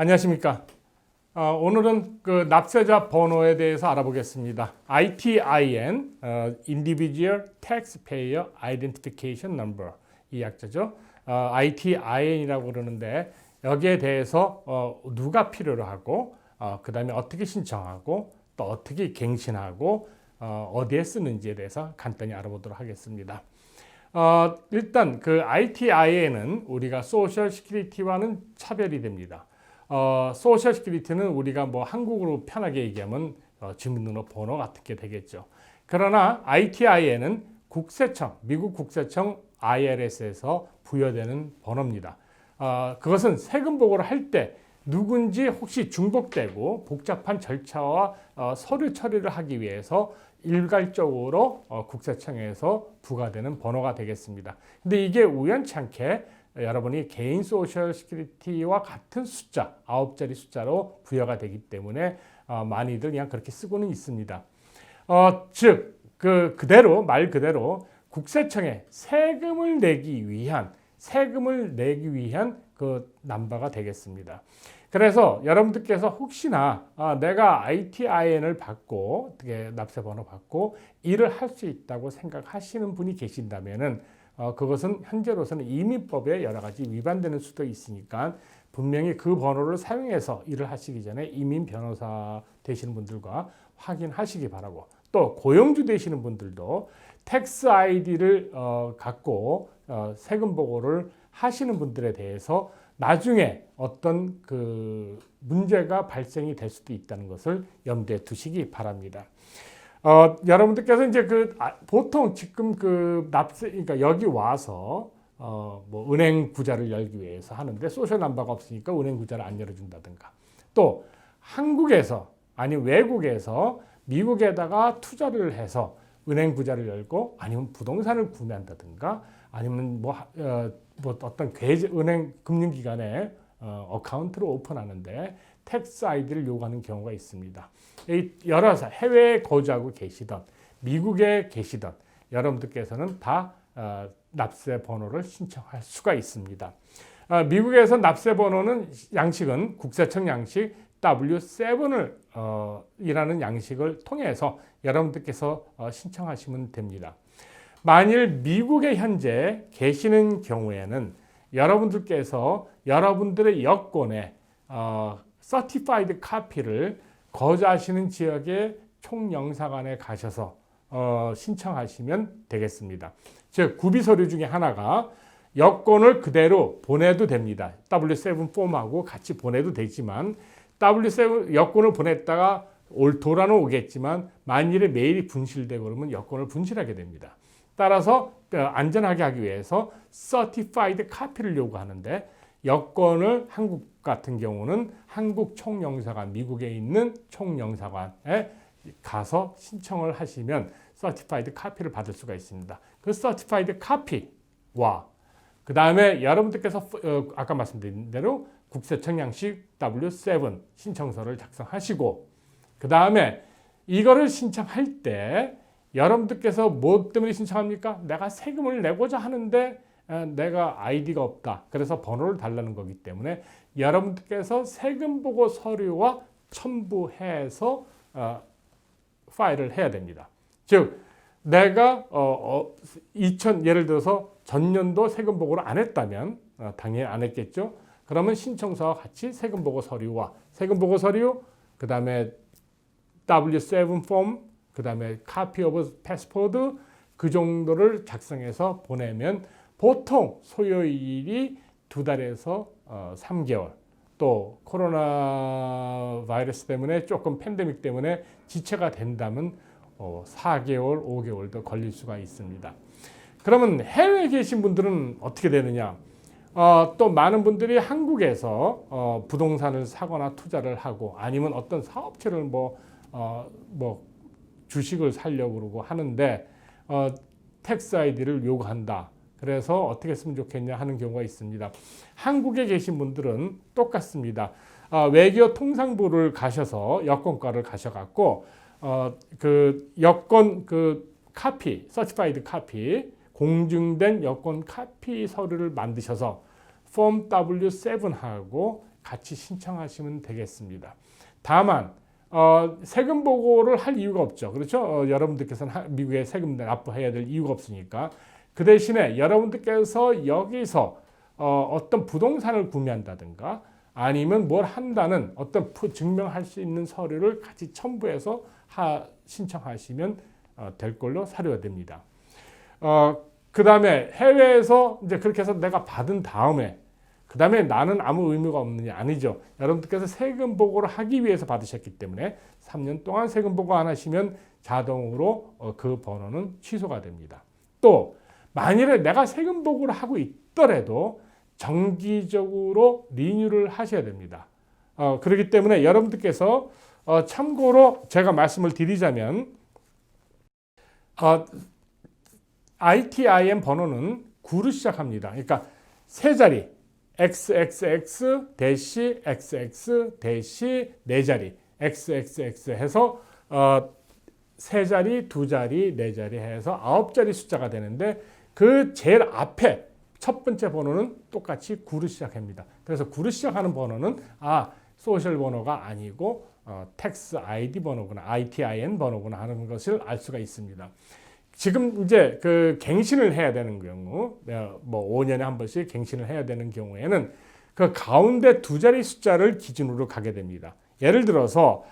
안녕하십니까. 어, 오늘은 그 납세자 번호에 대해서 알아보겠습니다. ITIN, 어, Individual Taxpayer Identification Number 이 약자죠. 어, ITIN이라고 그러는데 여기에 대해서 어, 누가 필요로 하고 어, 그 다음에 어떻게 신청하고 또 어떻게 갱신하고 어, 어디에 쓰는지에 대해서 간단히 알아보도록 하겠습니다. 어, 일단 그 ITIN은 우리가 소셜 시큐리티와는 차별이 됩니다. 어, 소셜 시큐리티는 우리가 뭐 한국으로 편하게 얘기하면 어, 주민등록 번호 같은 게 되겠죠. 그러나 ITIN은 국세청, 미국 국세청 IRS에서 부여되는 번호입니다. 어, 그것은 세금 보고를 할 때 누군지 혹시 중복되고 복잡한 절차와 어, 서류 처리를 하기 위해서 일괄적으로 어, 국세청에서 부과되는 번호가 되겠습니다. 근데 이게 우연치 않게 여러분이 개인 소셜 시큐리티와 같은 숫자, 아홉 자리 숫자로 부여가 되기 때문에 어, 많이들 그냥 그렇게 쓰고는 있습니다. 어, 즉, 그 그대로 말 그대로 국세청에 세금을 내기 위한 세금을 내기 위한 그 남바가 되겠습니다. 그래서 여러분들께서 혹시나 아, 내가 ITIN을 받고 납세번호 받고 일을 할 수 있다고 생각하시는 분이 계신다면은 어, 그것은 현재로서는 이민법에 여러 가지 위반되는 수도 있으니까 분명히 그 번호를 사용해서 일을 하시기 전에 이민 변호사 되시는 분들과 확인하시기 바라고 또 고용주 되시는 분들도 텍스 아이디를 어, 갖고 어, 세금 보고를 하시는 분들에 대해서 나중에 어떤 그 문제가 발생이 될 수도 있다는 것을 염두에 두시기 바랍니다. 어, 여러분들께서 이제 그 아, 보통 지금 그 납세 그러니까 여기 와서 어, 뭐 은행 구자를 열기 위해서 하는데 소셜 넘버가 없으니까 은행 구자를 안 열어준다든가. 또 한국에서 아니 외국에서 미국에다가 투자를 해서 은행 구자를 열고 아니면 부동산을 구매한다든가 아니면 뭐, 어, 뭐 어떤 계좌 은행 금융기관에 어, 어카운트를 오픈하는데 텍스 아이디를 요구하는 경우가 있습니다. 이 여러 해외에 거주하고 계시던 미국에 계시던 여러분들께서는 다 어, 납세 번호를 신청할 수가 있습니다. 어, 미국에서 납세 번호는 양식은 국세청 양식 W7을 어, 이라는 양식을 통해서 여러분들께서 어, 신청하시면 됩니다. 만일 미국에 현재 계시는 경우에는 여러분들께서 여러분들의 여권에 어, certified 카피를 거주하시는 지역의 총영사관에 가셔서 어, 신청하시면 되겠습니다. 즉 구비 서류 중에 하나가 여권을 그대로 보내도 됩니다. W7 폼하고 같이 보내도 되지만 W7 여권을 보냈다가 올 돌아는 오겠지만 만일에 메일이 분실되고 그러면 여권을 분실하게 됩니다. 따라서 어, 안전하게 하기 위해서 certified 카피를 요구하는데 여권을 한국 같은 경우는 한국 총영사관 미국에 있는 총영사관에 가서 신청을 하시면 certified 카피를 받을 수가 있습니다. 그 certified 카피와 그 다음에 여러분들께서 어, 아까 말씀드린 대로 국세청 양식 W7 신청서를 작성하시고 그 다음에 이거를 신청할 때 여러분들께서 뭐 때문에 신청합니까? 내가 세금을 내고자 하는데 내가 아이디가 없다. 그래서 번호를 달라는 거기 때문에 여러분들께서 세금 보고 서류와 첨부해서 어, 파일을 해야 됩니다. 즉 내가 어, 어, 2000 예를 들어서 전년도 세금 보고를 안 했다면 어, 당연히 안 했겠죠. 그러면 신청서와 같이 세금 보고 서류와 세금 보고 서류 그 다음에 W7 폼 그 다음에 카피 오브 패스포드 그 정도를 작성해서 보내면 보통 소요일이 두 달에서 어, 3개월 또 코로나 바이러스 때문에 조금 팬데믹 때문에 지체가 된다면 어, 4개월, 5개월도 걸릴 수가 있습니다. 그러면 해외에 계신 분들은 어떻게 되느냐? 어, 또 많은 분들이 한국에서 어, 부동산을 사거나 투자를 하고 아니면 어떤 사업체를 뭐, 어, 뭐 주식을 살려고 그러고 하는데 어, 텍스 아이디를 요구한다. 그래서 어떻게 했으면 좋겠냐 하는 경우가 있습니다. 한국에 계신 분들은 똑같습니다. 어, 외교 통상부를 가셔서 여권과를 가셔갖고 어, 그 여권 그 카피, 서티파이드 카피, 공증된 여권 카피 서류를 만드셔서 폼 W7하고 같이 신청하시면 되겠습니다. 다만 어, 세금 보고를 할 이유가 없죠. 그렇죠? 어, 여러분들께서는 하- 미국에 세금 납부해야 될 이유가 없으니까 그 대신에 여러분들께서 여기서 어, 어떤 부동산을 구매한다든가 아니면 뭘 한다는 어떤 프- 증명할 수 있는 서류를 같이 첨부해서 하, 신청하시면 어, 될 걸로 사료가 됩니다. 어, 그 다음에 해외에서 이제 그렇게 해서 내가 받은 다음에 그 다음에 나는 아무 의미가 없느냐 아니죠. 여러분들께서 세금 보고를 하기 위해서 받으셨기 때문에 3년 동안 세금 보고 안 하시면 자동으로 어, 그 번호는 취소가 됩니다. 또 만일에 내가 세금 보고를 하고 있더라도 정기적으로 리뉴를 하셔야 됩니다. 어, 그렇기 때문에 여러분들께서 어, 참고로 제가 말씀을 드리자면 어, ITIN 번호는 9로 시작합니다. 그러니까 세 자리 XXX 대시 XX 대시 네 자리 XXX 해서 어, 세 자리, 두 자리, 네 자리 해서 아홉 자리 숫자가 되는데 그 제일 앞에 첫 번째 번호는 똑같이 9로 시작합니다. 그래서 9로 시작하는 번호는 아 소셜 번호가 아니고 어, 텍스 아이디 번호구나, ITIN 번호구나 하는 것을 알 수가 있습니다. 지금 이제 그 갱신을 해야 되는 경우, 어, 뭐 5년에 한 번씩 갱신을 해야 되는 경우에는 그 가운데 두 자리 숫자를 기준으로 가게 됩니다. 예를 들어서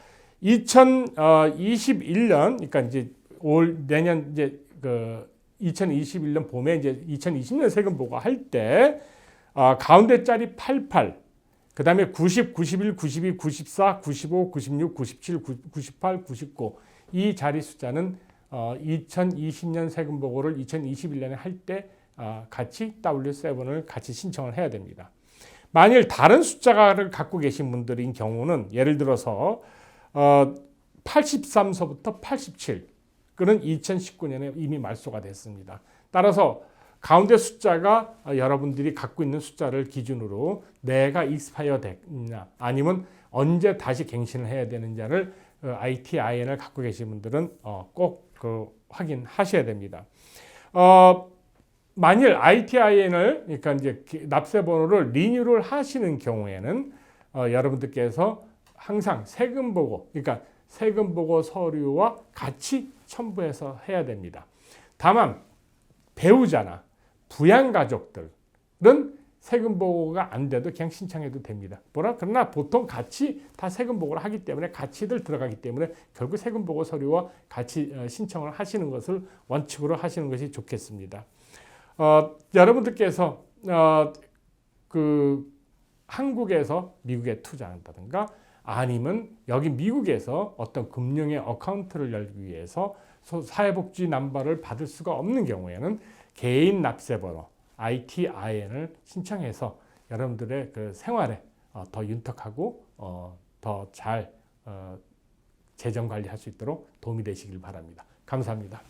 2021년, 그러니까 이제 올 내년 이제 그 2021년 봄에 이제 2020년 세금 보고 할 때 어, 가운데 자리 88, 그 다음에 90, 91, 92, 94, 95, 96, 97, 98, 99. 이 자리 숫자는 어, 2020년 세금 보고를 2021년에 할때 어, 같이 W7을 같이 신청을 해야 됩니다. 만일 다른 숫자를 갖고 계신 분들인 경우는 예를 들어서 어, 83서부터 87, 그는 2019년에 이미 말소가 됐습니다. 따라서 가운데 숫자가 어, 여러분들이 갖고 있는 숫자를 기준으로 내가 익스파이어 됐냐 아니면 언제 다시 갱신을 해야 되는지를 ITIN을 갖고 계신 분들은 어, 꼭그 확인하셔야 됩니다. 어, 만일 ITIN을 그러니까 이제 납세 번호를 리뉴를 하시는 경우에는 어, 여러분들께서 항상 세금 보고 그러니까 세금 보고 서류와 같이 첨부해서 해야 됩니다. 다만 배우자나 부양 가족들은 세금 보고가 안 돼도 그냥 신청해도 됩니다. 뭐라 그러나 보통 같이 다 세금 보고를 하기 때문에 같이들 들어가기 때문에 결국 세금 보고 서류와 같이 어, 신청을 하시는 것을 원칙으로 하시는 것이 좋겠습니다. 어, 여러분들께서 어, 그 한국에서 미국에 투자한다든가 아니면 여기 미국에서 어떤 금융의 어카운트를 열기 위해서 사회복지 남발을 받을 수가 없는 경우에는 개인 납세번호 ITIN을 신청해서 여러분들의 그 생활에 어, 더 윤택하고 어, 더잘 어, 재정 관리할 수 있도록 도움이 되시길 바랍니다. 감사합니다.